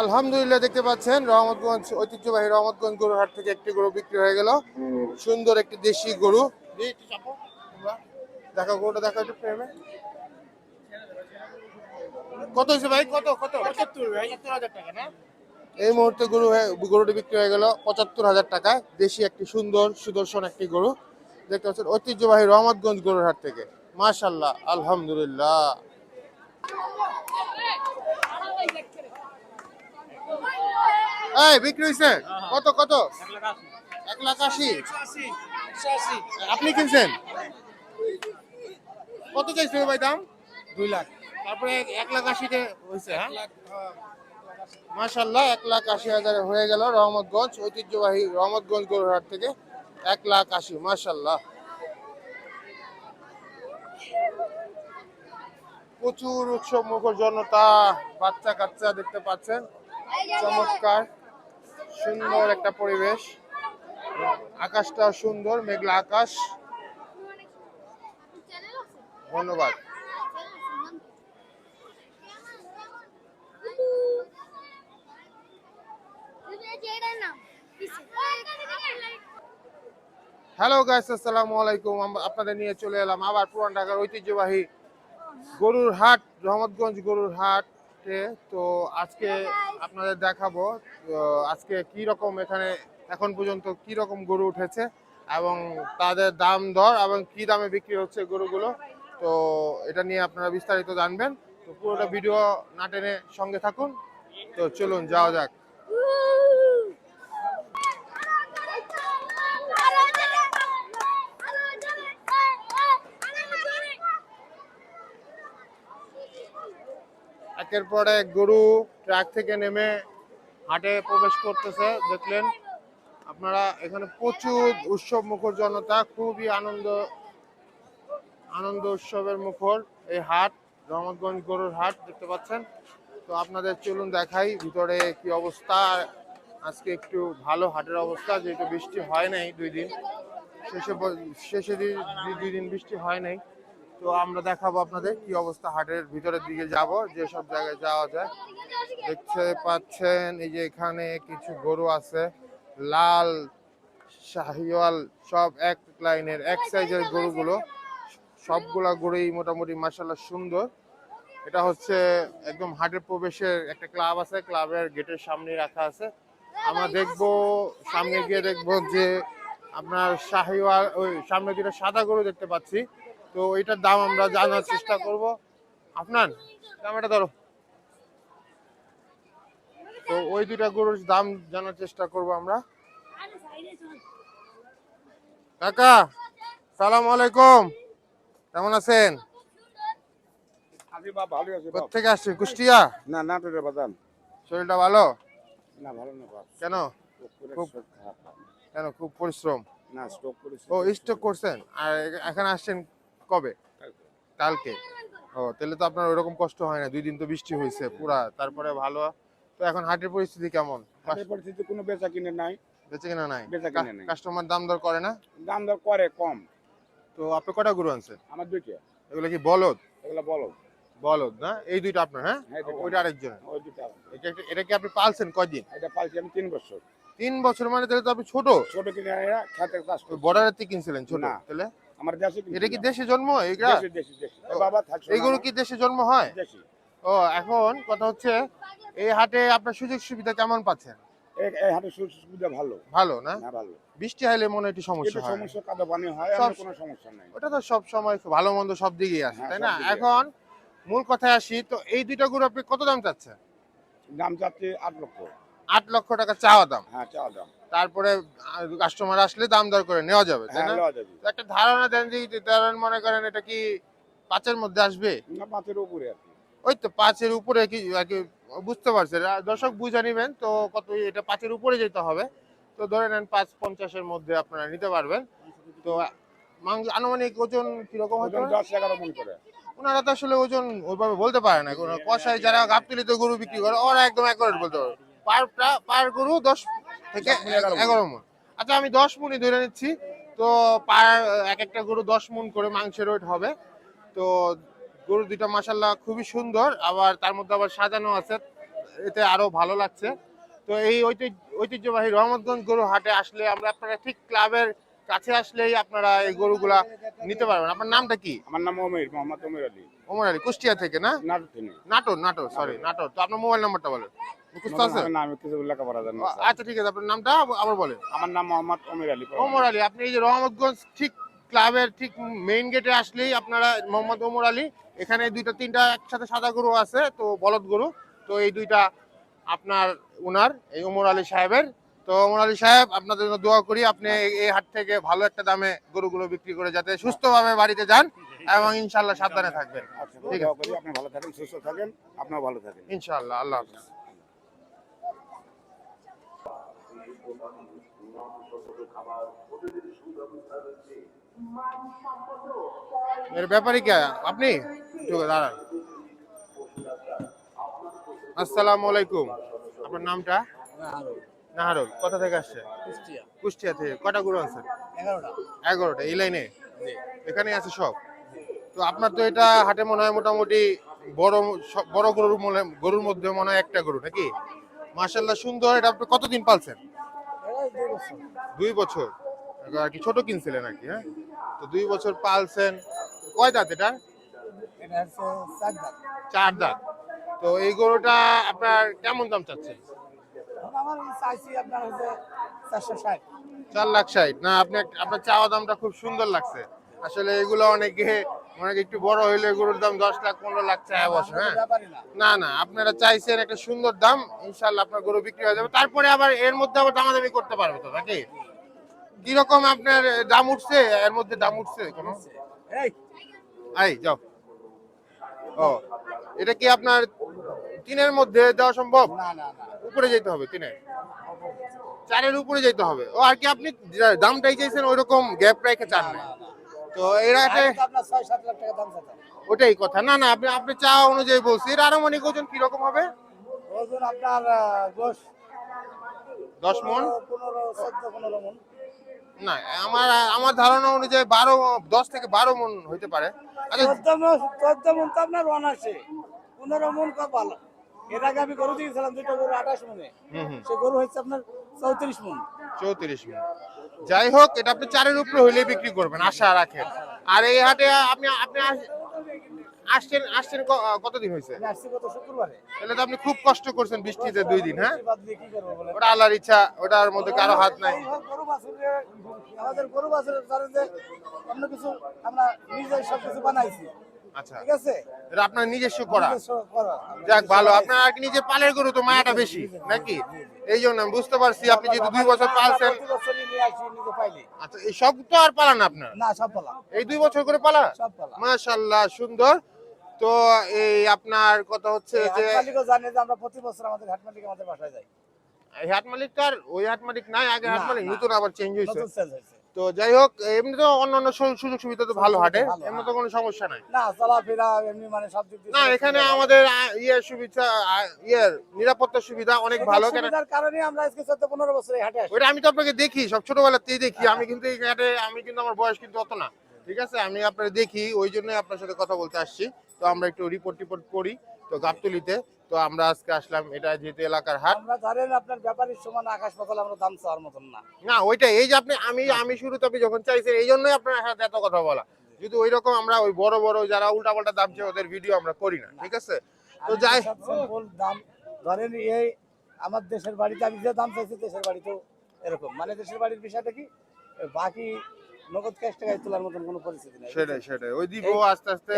আলহামদুলিল্লাহ দেখতে পাচ্ছেন রহমতগঞ্জ ঐতিহ্যবাহী রহমতগঞ্জ গরুর হাট থেকে একটি গরু বিক্রি হয়ে গেল। সুন্দর একটি দেশি গরু। দেখো গরুটা দেখা একটু প্রেমে। কত হয়েছে ভাই? কত কত? পঁচাত্তর হাজার টাকা না? এই মুহূর্তে গরু গরুটি বিক্রি হয়ে গেল পঁচাত্তর হাজার টাকায়। দেশি একটি সুন্দর সুদর্শন একটি গরু। দেখতে পাচ্ছেন ঐতিহ্যবাহী রহমতগঞ্জ গরুর হাট থেকে। মাশাল্লাহ আলহামদুলিল্লাহ। এই বিক্রি হয়েছে কত কত? এক লাখ আশি। আপনি কিনছেন? কত চাইছে ভাই দাম? দুই লাখ। তারপরে এক- লাখ আশিতে হয়েছে হ্যাঁ? মাশাল্লাহ এক লাখ আশি হাজার হয়ে গেল রহমতগঞ্জ ঐতিহ্যবাহী রহমতগঞ্জ গরুরহাট থেকে। এক লাখ আশি মাশাল্লাহ প্রচুর উৎসব মুখর জনতা বাচ্চা কাচ্চা দেখতে পাচ্ছেন। চমৎকার, সুন্দর একটা পরিবেশ। আকাশটা সুন্দর, মেঘলা আকাশ। ধন্যবাদ। হ্যালো গাইস আসসালামু আলাইকুম আপনাদের নিয়ে চলে এলাম আবার পুরান ঢাকার ঐতিহ্যবাহী গরুর হাট রহমতগঞ্জ গরুর হাটে। তো আজকে আপনাদের দেখাবো আজকে কি রকম এখানে এখন পর্যন্ত কি রকম গরু উঠেছে এবং তাদের দাম দর এবং কি দামে বিক্রি হচ্ছে গরুগুলো। তো এটা নিয়ে আপনারা বিস্তারিত জানবেন। তো পুরোটা ভিডিও না টেনে সঙ্গে থাকুন। তো চলুন যাওয়া যাক। একের পর এক গরু ট্রাক থেকে নেমে হাটে প্রবেশ করতেছে। দেখলেন আপনারা এখানে প্রচুর উৎসব মুখর জনতা, খুবই আনন্দ আনন্দ উৎসবের মুখর এই হাট, রহমতগঞ্জ গরুর হাট দেখতে পাচ্ছেন। তো আপনাদের চলুন দেখাই ভিতরে কি অবস্থা। আজকে একটু ভালো হাটের অবস্থা, যেহেতু বৃষ্টি হয় নাই দুই দিন। শেষে শেষে দুই দিন বৃষ্টি হয় নাই। তো আমরা দেখাবো আপনাদের কি অবস্থা হাটের ভিতরের দিকে যাব যে সব জায়গায় যাওয়া যায়। দেখতে পাচ্ছেন এই যে এখানে কিছু গরু আছে, লাল, শাহিওয়াল, সব এক লাইনের, এক সাইজের গরুগুলো। সবগুলা গরুই মোটামুটি মাসাল্লাহ সুন্দর। এটা হচ্ছে একদম হাটের প্রবেশের একটা ক্লাব আছে, ক্লাবের গেটের সামনে রাখা আছে। আমরা দেখব, সামনে গিয়ে দেখব যে আপনার শাহিওয়াল, ওই সামনে যেটা সাদা গরু দেখতে পাচ্ছি। তো এটার দাম আমরা জানার চেষ্টা করব। আপনার ক্যামেরা ধরো। তো ওই দুটা গরুর দাম জানার চেষ্টা করব আমরা। কাকা সালাম আলাইকুম। কেমন আছেন। কোথেকে আসছেন? কুষ্টিয়া? না না বাদাম শরীরটা ভালো? না ভালো না কেন? খুব-। কেন? খুব পরিশ্রম? না করেছে। ও স্টক করছেন? আর এখানে আসছেন কবে? কালকে। ও তাহলে তো আপনার ওইরকম কষ্ট হয় না। দুই দিন তো বৃষ্টি হয়েছে পুরা। তারপরে ভালো। তো এখন হাটের পরিস্থিতি কেমন? হাটের পরিস্থিতি কোনো বেচা কিনে নাই। বেঁচে কিনা নাই? বেচা কিনা নাই। কাস্টমার দাম দর করে না? দাম দর করে কম। তো আপনি কটা গরু আনছেন? আমার দুইটা। এগুলো কি বলদ? এগুলো বলো বলদ না? এই দুইটা আপনার হ্যাঁ? হ্যাঁ, ওইটা আরেকজন ওই দুইটা এটা এটা কি আপনি পালছেন কয়দিন? এটা পালছি আমি তিন বছর। তিন বছর মানে তাহলে তো আপনি ছোট। ছোট কিনে খেতে চাষ ওই বর্ডারের থেকে কিনছিলেন ছোট? তাহলে? আমার দেশে এটা কি দেশে জন্ম? এইটা? বাবা কি দেশে জন্ম হয়? ও এখন কথা হচ্ছে এই হাটে আপনার সুযোগ সুবিধা কেমন পাচ্ছেন? এই- হাটের সুযোগ সুবিধা ভালো। ভালো না? ভালো। বৃষ্টি হলে মনে একটু সমস্যা হয়। সমস্যা কাদা পানি হয় আমার কোনো সমস্যা নাই। ওটা তো সব সময় ভালো মন্দ সব দিকেই আছে হ্যাঁ, তাই না? এখন মূল কথায় আসি তো এই দুইটা গরু আপনি কত দাম চাচ্ছেন? দাম চাচ্ছে আট লক্ষ। আট লক্ষ টাকা চাওয়া দাম। হ্যাঁ দাম। তারপরে কাস্টমার আসলে দাম দর করে নেওয়া যাবে তাই হ্যাঁ না? একটা ধারণা দেন যে ধরেন মনে করেন এটা কি পাঁচের মধ্যে আসবে? না পাঁচের উপরে আর ওই তো পাঁচের উপরে কি আর কি বুঝতে পারছেন। দর্শক বুঝে নিবেন তো কত এটা পাঁচের উপরে যেতে হবে। তো ধরে নেন পাঁচ পঞ্চাশের মধ্যে আপনারা নিতে পারবেন। তো মাংস আনুমানিক ওজন কীরকম হতে ওজন পারে? দশ এগারো মন করে। ওনারা তো আসলে ওজন ওইভাবে বলতে পারে না। কোনো কষাই যারা গাবতলিতে গরু বিক্রি করে ওরা একদম অ্যাকুরেট বলতে পারে পার পার গরু দশ থেকে এগারো মন। আচ্ছা আমি দশ মনই ধরে নিচ্ছি। তো পার এক একটা গরু দশ মন করে মাংসের ওয়েট হবে। তো গরু দুইটা মাসাল্লাহ খুবই সুন্দর আবার তার মধ্যে আবার সাজানো আছে। এতে আরও ভালো লাগছে। তো এই ঐতিহ্য ঐতিহ্যবাহী রহমতগঞ্জ গরু হাটে আসলে আমরা আপনারা ঠিক ক্লাবের কাছে আসলেই আপনারা এই গরুগুলা নিতে পারবেন। আপনার নামটা কি? আমার নাম ওমের মোহাম্মদ ওমের আলী। ওমর আলী কুষ্টিয়া থেকে না? নাটোর নাটোর সরি নাটোর। তো আপনার মোবাইল নাম্বারটা বলেন। মুখস্থ আছে? কিছু লেখাপড়া জানি। আচ্ছা ঠিক আছে আপনার নামটা আবার বলেন। আমার নাম মোহাম্মদ ওমের আলী ওমর আলী আপনি এই যে রহমতগঞ্জ ঠিক ক্লাবের ঠিক মেইন গেটে আসলেই আপনারা মোহাম্মদ ওমর আলী এখানে দুইটা তিনটা একসাথে সাদা গরু আছে তো বলদ গরু তো এই দুইটা আপনার উনার এই ওমর আলী সাহেবের। তো ওমর আলী সাহেব আপনাদের জন্য দোয়া করি আপনি এই- হাট থেকে ভালো একটা দামে গরুগুলো বিক্রি করে যাতে সুস্থভাবে বাড়িতে যান এবং ইনশাল্লাহ সাবধানে থাকবেন। আচ্ছা ঠিক করি আপনি ভালো থাকেন সুস্থ থাকেন আপনিও ভালো থাকেন। ইনশাল্লাহ আল্লাহ হাফেজ। এর ব্যাপারে কে আপনি? দাঁড়ান। আসসালামু আলাইকুম। আপনার নামটা? নাহারুল। কোথা থেকে আসছে? কুষ্টিয়া। থেকে। কটা গরু আছে? এগারোটা। এই লাইনে? এখানে আছে সব? তো আপনার তো এটা হাটে মনে হয় মোটামুটি বড় বড় গরুর মনে গরুর মধ্যে মনে হয় একটা গরু নাকি? মাশাল্লাহ সুন্দর। এটা আপনি কতদিন পালছেন? দুই বছর। আর কি ছোট কিনছিলেন আর কি হ্যাঁ? তো দুই বছর পালছেন কয় দাঁত এটা? চার দাঁত। তো এই গরুটা আপনার কেমন দাম চাচ্ছেন? চার লাখ ষাট। না আপনি আপনার চাওয়া দামটা খুব সুন্দর লাগছে। আসলে এগুলো অনেকে অনেক একটু বড় হইলে গরুর দাম দশ লাখ পনেরো লাখ চায় বসে হ্যাঁ? না। না আপনারা চাইছেন একটা সুন্দর দাম ইনশাল্লাহ আপনার গরু বিক্রি হয়ে যাবে। তারপরে আবার এর মধ্যে আবার দামাদামি করতে পারবে তো নাকি? কীরকম আপনার দাম উঠছে? এর মধ্যে দাম উঠছে কোনো? এই। যাও। ও এটা কি আপনার তিনের মধ্যে দেওয়া সম্ভব? উপরে যেতে হবে তিনে চারের উপরে যেতে হবে। ও আর কি আপনি দামটাই চাইছেন ওই রকম গ্যাপ রেখে চান না। তো এরা ওটাই কথা। না না আপনি আপনি চা অনুযায়ী বলছি। এর আনুমানিক ওজন কীরকম হবে? আপনার গোশ দশ মন? পনেরো মন। না আমার আমার ধারণা অনুযায়ী বারো দশ থেকে বারো মন হইতে পারে। আচ্ছা চোদ্দ মন তো আপনার আছে পনেরো মন কপাল এর আগে আমি গরু দিয়েছিলাম দুটো গরু আঠাশ মনে। হুম হুম। সে গরু হচ্ছে আপনার চৌত্রিশ মন। চৌত্রিশ মন। যাই হোক, এটা আপনি চারের উপরে হইলে বিক্রি করবেন, আশা রাখেন। আর এই হাটে আপনি আপনি আসছেন আসছেন কতদিন হয়েছে তাহলে তো আপনি খুব কষ্ট করছেন বৃষ্টিতে দুই দিন হ্যাঁ? ওটা আল্লাহর ইচ্ছা, ওটার মধ্যে কারও হাত নাই। আমাদের গরু বাছুরের কিছু, আমরা নিজে সব কিছু বানাইছি। আচ্ছা। ঠিক আছে? এটা আপনার নিজস্ব করা। যাক ভালো। আপনার আর নিজে পালের গরু তো মায়াটা বেশি নাকি? এই জন্য আমি বুঝতে পারছি আপনি যেহেতু দুই বছর পালছেন। প্রতি বছরই নিয়ে আসি নিজে পাইলি। আচ্ছা এই সব তো আর পালান আপনার? না সব পালা। এই দুই বছর করে পালা? মাশাল্লাহ সুন্দর। তো এই আপনার কথা হচ্ছে যে হাট জানে যে আমরা প্রতি বছর আমাদের হাট মালিক আমাদের বাসায় যাই। এই হাট মালিক আর ওই হাট মালিক নাই আগে হাট মালিক নতুন আবার চেঞ্জ হয়েছে। তো যাই হোক এমনি তো অন্যান্য সুযোগ সুবিধা তো ভালো হাটে এমনি তো কোনো সমস্যা নাই। না চলাফেরা এমনি মানে সব দিক না এখানে আমাদের ইয়ের সুবিধা ইয়ের নিরাপত্তার সুবিধা অনেক ভালো। কেন কারণে আমরা আজকে চোদ্দ পনেরো বছর এই হাটে আসি ওইটা আমি তো আপনাকে দেখি সব ছোটবেলাতেই দেখি। আমি কিন্তু এই হাটে আমি কিন্তু আমার বয়স কিন্তু অত না ঠিক আছে? আমি আপনার দেখি ওই জন্যই আপনার সাথে কথা বলতে আসছি। তো আমরা একটু রিপোর্ট টিপোর্ট করি তো গাবতলিতে। তো আমরা আজকে আসলাম এটা যেহেতু এলাকার হাট। আমরা ধরেন আপনার ব্যাপারীর সমান আকাশ পাতাল আমরা দাম চাওয়ার মতন না। না ওইটা এই যে আপনি আমি আমি শুরুতে আপনি যখন চাইছেন এই জন্যই আপনার সাথে এত কথা বলা। যদি ওই রকম আমরা ওই বড় বড় যারা উল্টাপাল্টা দাম চেয়ে ওদের ভিডিও আমরা করি না ঠিক আছে? তো যাই দাম ধরেন এই আমার দেশের বাড়িতে আমি যে দাম চাইছি দেশের বাড়িতেও এরকম। মানে দেশের বাড়ির বিষয়টা কি বাকি নগদ ক্যাশ টাকায় তোলার মতন কোনো পরিস্থিতি নেই সেটাই সেটাই। ওই দিব আস্তে আস্তে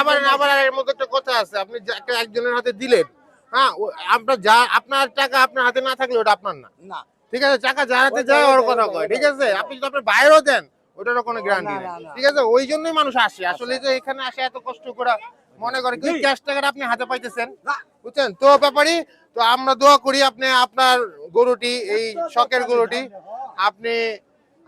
আবার আবার এর মধ্যে একটা কথা আছে আপনি একজনের হাতে দিলেন হ্যাঁ আপনার যা আপনার টাকা আপনার হাতে না থাকলে ওটা আপনার না। না। ঠিক আছে টাকা যার হাতে যায় ওর কথা কয় ঠিক আছে? আপনি যদি আপনার বাইরেও দেন ওটারও কোনো গ্যারান্টি নেই। ঠিক আছে? ওই জন্যই মানুষ আসে। আসলে যে এখানে আসে এত কষ্ট করে মনে করে কি ক্যাশ টাকাটা আপনি হাতে পাইতেছেন? বুঝছেন? তো ব্যাপারই তো আমরা দোয়া করি আপনি আপনার গরুটি এই শখের গরুটি আপনি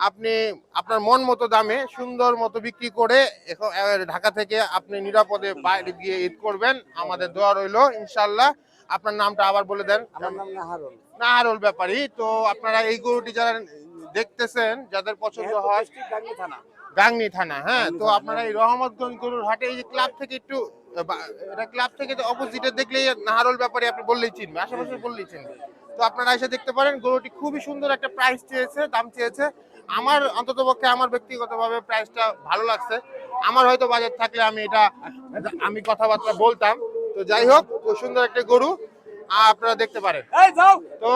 আপনি আপনার মন মতো দামে সুন্দর মতো বিক্রি করে এখন ঢাকা থেকে আপনি নিরাপদে বাইরে গিয়ে ঈদ করবেন। আমাদের দোয়া রইল ইনশাল্লাহ আপনার নামটা আবার বলে দেন। নাহারুল। ব্যাপারী। তো আপনারা এই গরুটি যারা দেখতেছেন যাদের পছন্দ হয় গাংনি থানা। হ্যাঁ তো আপনারা এই রহমতগঞ্জ গরুর হাটে এই যে ক্লাব থেকে একটু এটা ক্লাব থেকে তো অপোজিটে দেখলেই নাহারল ব্যাপারে আপনি বললেই চিনবে আশেপাশে বললেই চিনবে। তো আপনারা এসে দেখতে পারেন গরুটি খুবই সুন্দর একটা প্রাইস চেয়েছে দাম চেয়েছে। আমার অন্তত পক্ষে আমার ব্যক্তিগতভাবে প্রাইসটা ভালো লাগছে। আমার হয়তো বাজার থাকলে আমি এটা আমি কথাবার্তা বলতাম। তো যাই হোক খুব সুন্দর একটা গরু আপনারা দেখতে পারেন। তো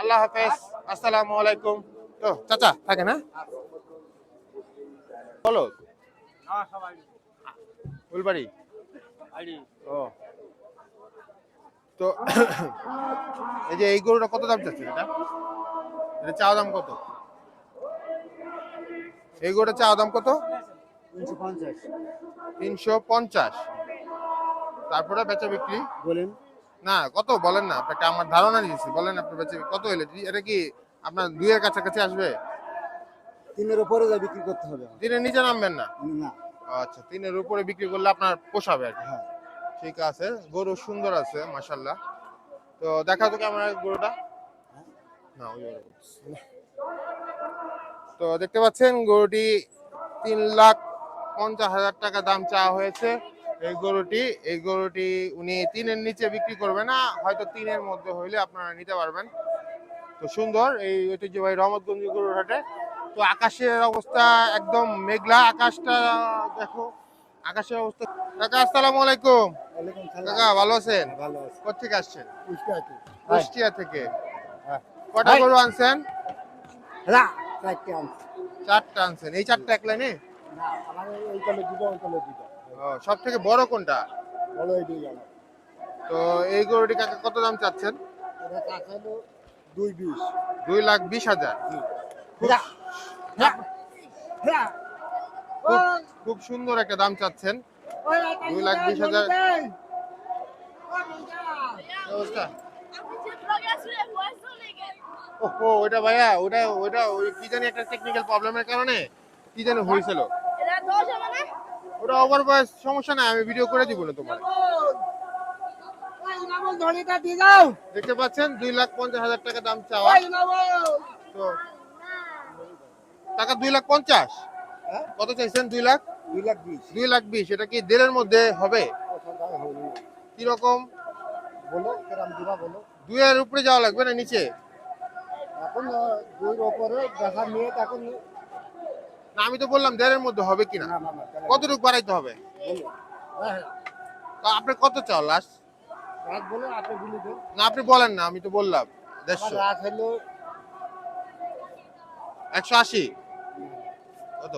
আল্লাহ হাফেজ আসসালামু আলাইকুম। তো চাচা থাকে না? বলো। ফুলবাড়ি? ও। তো এই যে এই গরুটা কত দাম চাচ্ছে এটা? এটা চাওয়া দাম কত? এই গরুটা চাওয়া দাম কত? তিনশো পঞ্চাশ। তারপরে বেচা বিক্রি? বলেন। না কত? বলেন না আপনাকে আমার ধারণা দিয়েছি বলেন আপনি বেচে কত হলে এটা কি আপনার দুইয়ের কাছাকাছি আসবে? তিনের উপরে যা বিক্রি করতে হবে তিনের নিচে নামবেন না? না। আচ্ছা তিনের উপরে বিক্রি করলে আপনার পোষাবে আর কি। হ্যাঁ। ঠিক আছে গরু সুন্দর আছে মাশাল্লাহ তো দেখা তো কেমন গরুটা। না ওই। তো দেখতে পাচ্ছেন গরুটি তিন লাখ পঞ্চাশ হাজার টাকা দাম চাওয়া হয়েছে। এই গরুটি এই গরুটি উনি তিনের নিচে বিক্রি করবে না হয়তো তিনের মধ্যে হইলে আপনারা নিতে পারবেন। তো সুন্দর এই ঐতিহ্যবাহী রহমতগঞ্জ গরুর হাটে। তো আকাশের অবস্থা একদম মেঘলা আকাশটা দেখো আকাশের অবস্থা। কাকা আসসালামু আলাইকুম। কাকা ভালো আছেন? ভালো আছে। কোথেকে আসছেন? কুষ্টিয়া থেকে। হ্যাঁ। কটা গরু আনছেন? চারটে আনছি চারটা আনছেন এই চারটা এক লাইনে না আমার ওই তলে দুটো ওই তলে দুটো। সব থেকে বড় কোনটা? বলো এই আমার তো এই গরুটি কাকা কত দাম চাচ্ছেন? এটা কাছে হলো দুই বিশ। দুই লাখ বিশ হাজার। যা যা যা খুব খুব সুন্দর একটা দাম চাচ্ছেন। দুই লাখ বিশ হাজার। অবস্থা? আপনি যে ব্লগে আসলে ওহো ওটা ভাইয়া ওটা ওটা ওই কি জানি একটা টেকনিক্যাল প্রবলেমের কারণে কি জানি হয়েছিল। ওটা ওভার বয়স সমস্যা নাই আমি ভিডিও করে দিব না তোমার। দেখতে পাচ্ছেন দুই লাখ পঞ্চাশ হাজার টাকা দাম চাওয়া। তো টাকা দুই লাখ পঞ্চাশ? হ্যাঁ? কত চাইছেন দুই লাখ? দুই লাখ বিশ। দুই লাখ বিশ এটা কি দেড়ের মধ্যে হবে? কীরকম? বলো। দুইয়ের উপরে যাওয়া লাগবে না নিচে? এখন দুইর ওপরে দেখা নিয়ে এখন না আমি তো বললাম দেড়ের মধ্যে হবে কিনা। কতটুকু বাড়াইতে হবে? হ্যাঁ হ্যাঁ। তো আপনি কত চাও লাস্ট না আপনি বলেন না আমি তো বললাম দেড়শো। একশো আশি? কত?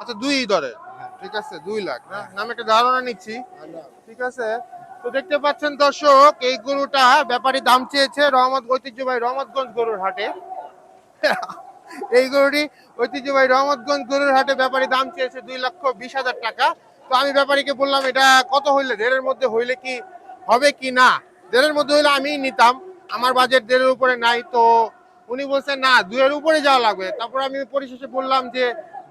আচ্ছা দুই ধরে। হ্যাঁ। ঠিক আছে দুই লাখ না, আমি একটা ধারণা নিচ্ছি। ঠিক আছে? তো দেখতে পাচ্ছেন দর্শক, এই গরুটা ব্যাপারী দাম চেয়েছে রহমত ঐতিহ্যবাহী রহমতগঞ্জ গরুর হাটে। এই গরুটি ঐতিহ্যবাহী রহমতগঞ্জ গরুর হাটে ব্যাপারী দাম চেয়েছে দুই লক্ষ বিশ হাজার টাকা। তো আমি ব্যাপারীকে বললাম, এটা কত হইলে, দেড়ের মধ্যে হইলে কি হবে কি না? দেড়ের মধ্যে হইলে আমি নিতাম, আমার বাজেট দেড়ের উপরে নাই। তো উনি বলছেন, না, দুইয়ের উপরে যাওয়া লাগবে। তারপর আমি পরিশেষে বললাম যে,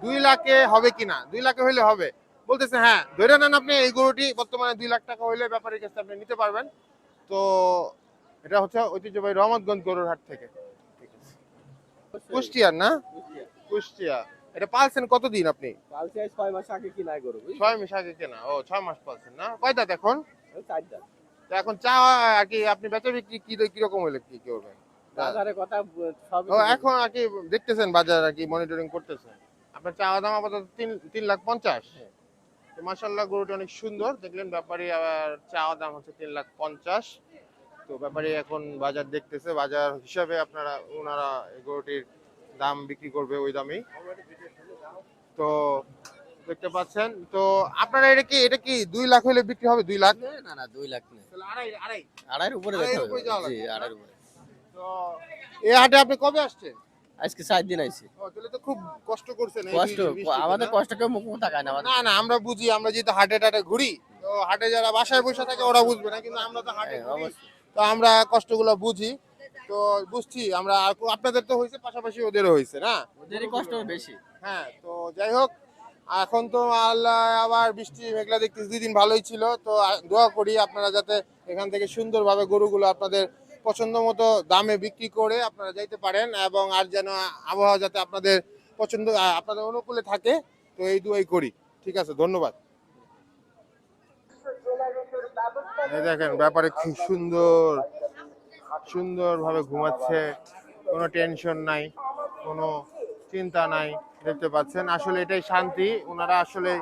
দুই লাখে হবে কিনা দুই লাখে হইলে হবে। বলতেছে হ্যাঁ ধরে নেন আপনি এই গরুটি বর্তমানে দুই লাখ টাকা হইলে ব্যাপারীর কাছে আপনি নিতে পারবেন। তো এটা হচ্ছে ঐতিহ্যবাহী রহমতগঞ্জ গরুর হাট থেকে। কুষ্টিয়ার না? কুষ্টিয়া। এটা পালছেন কতদিন আপনি? ছয় মাস আগে কিনাই গরু ছয় মাস আগে কেনা? ও ছয় মাস পালছেন না? কয় দাঁত এখন চা আর কি আপনি বেচা বিক্রি কি কীরকম হইলে কি করবেন? বাজারে কথা ও এখন আর কি দেখতেছেন বাজার আর কি মনিটরিং করতেছেন? আপনার চাওয়া দাম আপাতত তিন তিন লাখ পঞ্চাশ। মাসাল্লাহ গরুটা অনেক সুন্দর। দেখলেন ব্যাপারী আবার চাওয়া দাম হচ্ছে তিন লাখ পঞ্চাশ। তো ব্যাপারী এখন বাজার দেখতেছে বাজার হিসাবে আপনারা ওনারা এই গরুটির দাম বিক্রি করবে ওই দামেই। তো দেখতে পাচ্ছেন তো আপনারা এটা কি এটা কি দুই লাখ হলে বিক্রি হবে দুই লাখ? না না দুই লাখ নেই। আড়াই আড়াই। উপরে আড়াইয়ের উপরে তো এই হাটে আপনি কবে আসছেন? আজকে সাত দিন আইছি। খুব কষ্ট করছেন কষ্ট আমাদের না? কষ্ট কেউ মুখ তাকায় না না না আমরা বুঝি আমরা যেহেতু হাটে টাটে ঘুরি তো হাটে যারা বাসায় বসে থাকে ওরা বুঝবে না কিন্তু আমরা তো হাটে হ্যাঁ। তো আমরা কষ্টগুলো বুঝি তো বুঝছি আমরা আপনাদের তো হয়েছে পাশাপাশি ওদেরও হয়েছে না? ওদেরই কষ্ট বেশি। হ্যাঁ তো যাই হোক এখন তো আল্লাহ আবার বৃষ্টি মেঘলা দেখতে দুই দিন ভালোই ছিল তো দোয়া করি আপনারা যাতে এখান থেকে সুন্দরভাবে গরুগুলো আপনাদের পছন্দ মতো দামে বিক্রি করে আপনারা যাইতে পারেন এবং আর যেন আবহাওয়া যাতে আপনাদের পছন্দ আপনাদের অনুকূলে থাকে, তো এই দুয়াই করি। ঠিক আছে, ধন্যবাদ। দেখেন, ব্যাপারে খুব সুন্দর, সুন্দরভাবে ঘুমাচ্ছে, কোনো টেনশন নাই, কোনো চিন্তা নাই, দেখতে পাচ্ছেন। আসলে এটাই শান্তি, ওনারা আসলে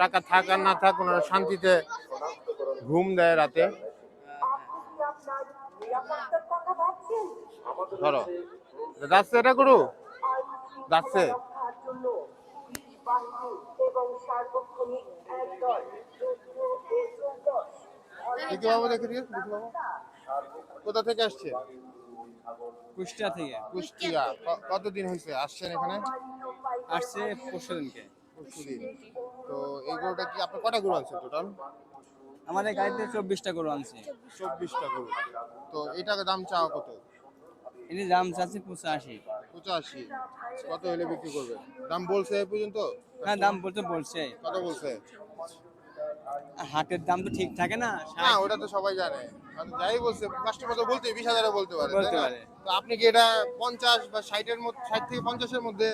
টাকা থাক আর না থাক, ওনারা শান্তিতে ঘুম দেয় রাতে। ধরো। যাচ্ছে এটা করু যাচ্ছে। দেখি বাবু দেখি বাবু। কোথা থেকে আসছে? কুষ্টিয়া থেকে। কুষ্টিয়া। কতদিন হয়েছে আসছেন এখানে? আসছে পরশু দিনকে তো এই গরুটা কি আপনার কটা গরু আছে টোটাল? আমাদের গাড়িতে চব্বিশটা গরু আনছে। চব্বিশটা গরু। তো এটার দাম চাওয়া কত? এটি দাম চাচ্ছে পঁচাশি। পঁচাশি। কত হলে বিক্রি করবে? দাম বলছে এই পর্যন্ত? হ্যাঁ দাম বলতে বলছে। কত বলছে? হাটের দাম তো ঠিক থাকে না হ্যাঁ ওটা তো সবাই জানে। আর যাই বলছে কাস্টমার তো বলতে বিশ হাজারে বলতে পারে বলতে পারে। তো আপনি কি এটা পঞ্চাশ বা ষাটের মধ্যে ষাট থেকে পঞ্চাশের মধ্যে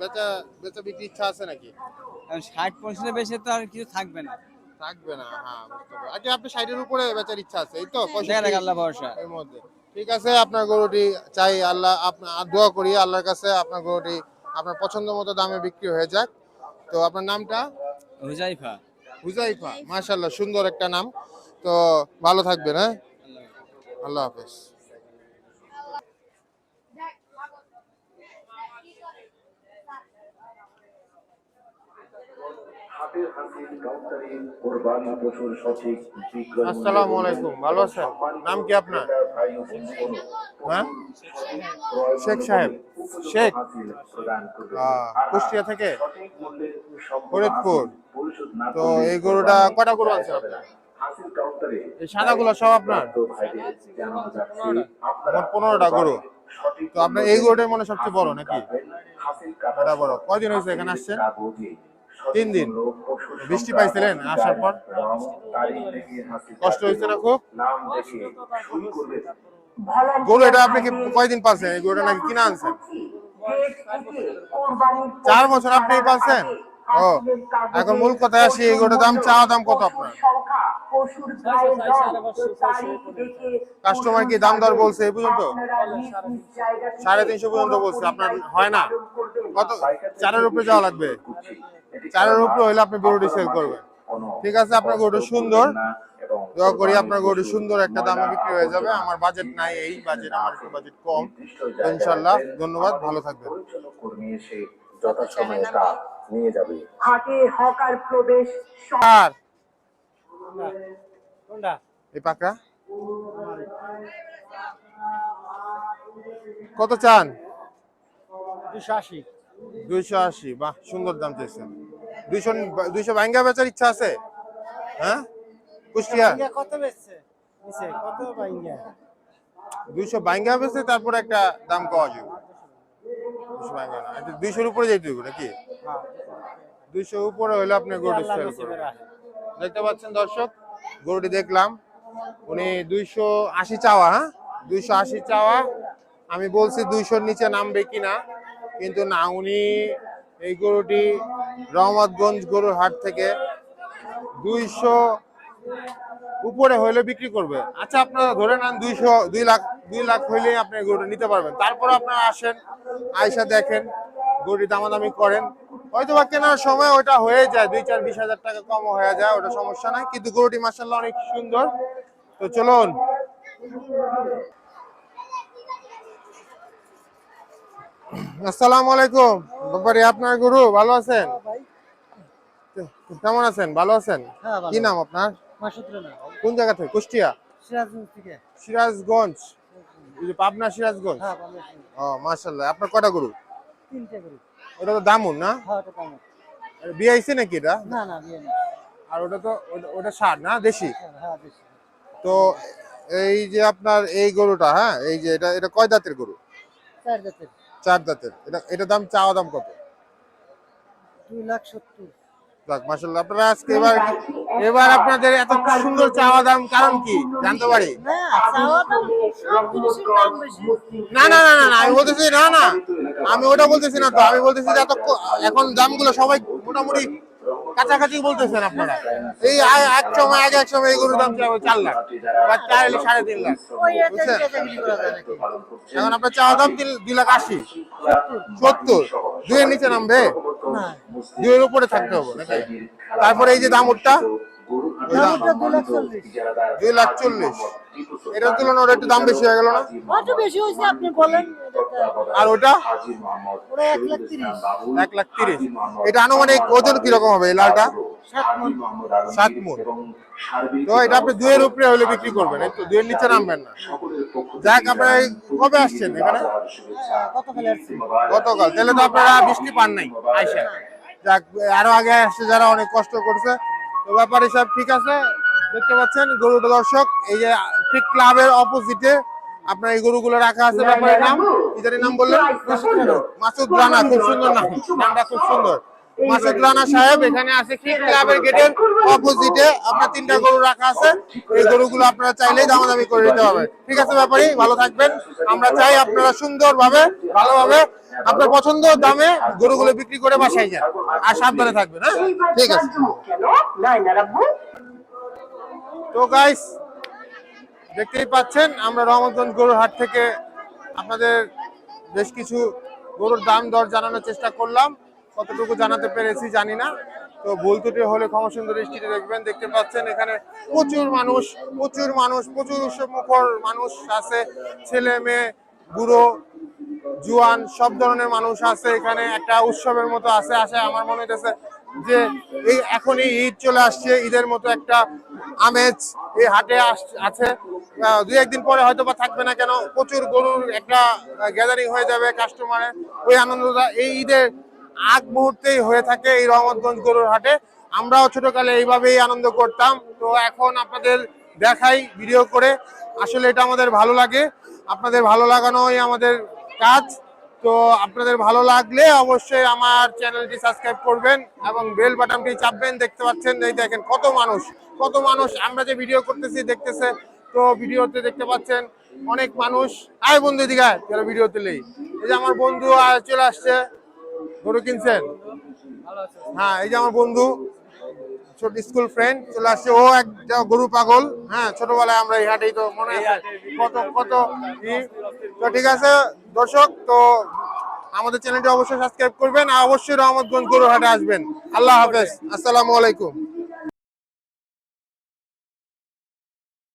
বেচা বেচা বিক্রি ইচ্ছা আছে নাকি? ষাট পঞ্চাশের বেশি তো আর কিছু থাকবে না। থাকবে না হ্যাঁ বুঝতে পারছি। আচ্ছা আপনি সাইডের উপরে বেচার ইচ্ছা আছে এই তো দেখা যাক আল্লাহ ভরসা। এর মধ্যে। ঠিক আছে আপনার গরুটি চাই আল্লাহ আপনার দোয়া করি আল্লাহর কাছে আপনার গরুটি আপনার পছন্দ মতো দামে বিক্রি হয়ে যাক। তো আপনার নামটা? হুজাইফা। হুজাইফা মাশাল্লাহ সুন্দর একটা নাম। তো ভালো থাকবেন হ্যাঁ? আল্লাহ হাফেজ। আসসালামু আলাইকুম। ভালো আছেন? নাম কি আপনার? হ্যাঁ? শেখ সাহেব। শেখ। কুষ্টিয়া থেকে ফরিদপুর। তো এই গরুটা কটা গরু আছে আপনার? হাসিল কাউন্টারে এই সাদাগুলো সব আপনার? মোট পনেরোটা গরু। তো আপনার এই গরুটাই মনে হয় সবচেয়ে বড় নাকি? এটা বড় কয়দিন হয়েছে? এখানে আসছেন? তিন দিন। বৃষ্টি পাইছিলেন আসার পর। কষ্ট হয়েছে না খুব? গরু এটা আপনি কি কয়দিন পাচ্ছেন এই গরুটা নাকি কিনা আনছেন? চার বছর আপনি পালছেন? ও, এখন মূল কথায় আসি, এই গরুটার দাম চাওয়া দাম কত আপনার? কাস্টমার কি দাম দর বলছে এই পর্যন্ত? সাড়ে তিনশো পর্যন্ত বলছে, আপনার হয় না? কত? চারের উপরে যাওয়া লাগবে। চারের উপরে হইলে আপনি গরুটি সেল করবেন। ঠিক আছে, আপনার গরুটা সুন্দর। দোয়া করি আপনার গরুটি সুন্দর একটা দামে বিক্রি হয়ে যাবে। আমার বাজেট নাই এই বাজেট আমার একটু বাজেট কম। ইনশাল্লাহ ধন্যবাদ, ভালো থাকবেন। নিয়ে যাবে। হাটে হকার প্রবেশ আর এই পাকড়া কত চান? দুশো আশি। দুইশো আশি। বাহ সুন্দর দাম চাইছেন। দুইশো দুইশো ভাঙ্গা বেচার ইচ্ছা আছে? হ্যাঁ? কুষ্টিয়া? কত বেচছে? কত বাইঙ্গা দুইশো ভাঙ্গা বেচে তারপর একটা দাম পাওয়া যাবে। দুইশো ভাঙ্গা না দুইশোর উপরে যেতে হবে নাকি? দুইশো উপরে হলে আপনি গরুটি সেল করবেন। দেখতে পাচ্ছেন দর্শক গরুটি দেখলাম। উনি দুইশো আশি চাওয়া হ্যাঁ? দুইশো আশি চাওয়া। আমি বলছি দুইশোর নিচে নামবে কিনা কিন্তু না উনি এই গরুটি রহমতগঞ্জ গরুর হাট থেকে দুইশো উপরে হইলে বিক্রি করবে। আচ্ছা আপনারা ধরে নেন দুইশো দুই লাখ দুই লাখ হইলে আপনি গরুটা নিতে পারবেন। তারপর আপনারা আসেন আয়সা দেখেন। গরুটি দামাদামি করেন। হয়তো বা কেনার সময় ওটা হয়ে যায় দুই চার বিশ হাজার টাকা কম হয়ে যায় ওটা সমস্যা নাই। কিন্তু গরুটি মার্শাল্লাহ অনেক সুন্দর। তো চলুন। আসসালামু আলাইকুম। ব্যাপারে আপনার গরু ভালো আছেন? কেমন আছেন? ভালো আছেন? হ্যাঁ, কি নাম আপনার? কোন জায়গা থেকে? কুষ্টিয়া? সিরাজগঞ্জ থেকে। সিরাজগঞ্জ। এই যে পাবনা সিরাজগঞ্জ? হ্যাঁ ও মাশাল্লাহ আপনার কটা গরু? তিনটে ওটা তো দামুন না? হ্যাঁ ওটা কম বিয়ে আইছে নাকি এটা? না না বিয়ে না আর ওটা তো ওটা- সার না? দেশি? হ্যাঁ বেশি তো এই যে আপনার এই গরুটা হ্যাঁ এই যে এটা এটা কয় দাঁতের গরু? চার দাঁতের। চার দাঁতের। এটা এটা দাম চাওয়া দাম কত? দুই লাখ সত্তর। যাক মাসাল্লাহ আপনারা আজকে এবার এবার আপনাদের এত সুন্দর চাওয়া দাম কারণ কি? জানতে পারি? না না না না আমি বলতেছি না না। আমি ওটা বলতেছি না তো আমি বলতেছি যে এত এখন দামগুলো সবাই মোটামুটি কাছাকাছি বলতেছেন আপনারা? এই এক সময় আগে এক সময় এই গরুর দাম ছিল চার লাখ। বা চার সাড়ে তিন লাখ। বুঝছেন? এখন আপনার চাওয়া দাম দুই লাখ আশি। সত্তর। দুইয়ের নিচে নামবে? দুইয়ের উপরে থাকতে হবে তারপরে এই যে দামুরটা দুই লাখ চল্লিশ। এটার তুলনায় ওটা একটু দাম বেশি হয়ে গেল না? একটু বেশি হয়েছে আপনি বলেন। আর ওটা? এক লাখ তিরিশ। এটা আনুমানিক ওজন কীরকম হবে এই লালটা? সাত মন তো এটা আপনি দুইয়ের উপরে হলে বিক্রি করবেন এই তো দুইয়ের নিচে নামবেন না। যাক আপনারা কবে আসছেন এখানে? গতকাল তাহলে তো আপনারা বৃষ্টি পান নাই আইসা। যাক আরও আগে আসছে যারা অনেক কষ্ট করছে। তো ব্যাপার হিসাব ঠিক আছে? দেখতে পাচ্ছেন গরুটা দর্শক এই যে ঠিক ক্লাবের অপোজিটে আপনার এই গরুগুলো রাখা আছে। ব্যাপারের নাম ইদারের নাম বললেন মাসুদ রানা খুব সুন্দর নাম। নামটা খুব সুন্দর। মাসুদ রানা সাহেব এখানে আছে ঠিক ক্লাবের গেটের অপোজিটে আপনার তিনটা গরু রাখা আছে। এই গরুগুলো আপনারা চাইলেই দামাদামি করে নিতে হবে। ঠিক আছে ব্যাপারই ভালো থাকবেন। আমরা চাই আপনারা সুন্দরভাবে ভালোভাবে আপনার পছন্দ দামে গরুগুলো বিক্রি করে বাসায় যান। আর সাবধানে থাকবেন হ্যাঁ? ঠিক আছে। তো গাইস দেখতেই পাচ্ছেন আমরা রহমতগঞ্জ গরুর হাট থেকে আপনাদের বেশ কিছু গরুর দাম দর জানানোর চেষ্টা করলাম। কতটুকু জানাতে পেরেছি জানি না। তো ভুল হলে ক্ষমা সুন্দর দৃষ্টিতে দেখবেন, দেখতে পাচ্ছেন এখানে প্রচুর মানুষ প্রচুর মানুষ, প্রচুর উৎসব মুখর মানুষ আছে, ছেলে, মেয়ে, বুড়ো, জুয়ান, সব ধরনের মানুষ আছে এখানে, একটা উৎসবের মতো আছে আসে আমার মনে হইতেছে যে এই এখনই ঈদ চলে আসছে, ঈদের মতো একটা আমেজ এই হাটে আছে। দুই একদিন পরে হয়তো বা থাকবে না কেন, প্রচুর গরুর একটা গ্যাদারিং হয়ে যাবে কাস্টমারে ওই আনন্দটা, এই ঈদের আগ মুহূর্তেই হয়ে থাকে এই রহমতগঞ্জ গরুর হাটে। আমরাও ছোটকালে এইভাবেই আনন্দ করতাম। তো এখন আপনাদের দেখাই ভিডিও করে। আসলে এটা আমাদের ভালো লাগে। আপনাদের ভালো লাগানোই আমাদের কাজ। তো আপনাদের ভালো লাগলে অবশ্যই আমার চ্যানেলটি সাবস্ক্রাইব করবেন এবং বেল বাটনটি চাপবেন। দেখতে পাচ্ছেন, এই দেখেন কত মানুষ কত মানুষ আমরা যে ভিডিও করতেছি দেখতেছে। তো ভিডিওতে দেখতে পাচ্ছেন অনেক মানুষ। আয় বন্ধু দিঘায় যারা ভিডিও তুলেই এই যে আমার বন্ধু চলে আসছে। গরু কিনছেন? হ্যাঁ এই যে আমার বন্ধু, ছোট স্কুল ফ্রেন্ড চলে আসছে। ও একটা গরু পাগল হ্যাঁ ছোটবেলায় আমরা এই হাটেই তো মনে আছে। কত কত। তো ঠিক আছে, দর্শক, তো আমাদের চ্যানেলটি অবশ্যই সাবস্ক্রাইব করবেন আর অবশ্যই রহমতগঞ্জ গরু হাটে আসবেন। আল্লাহ হাফেজ। আসসালামু আলাইকুম।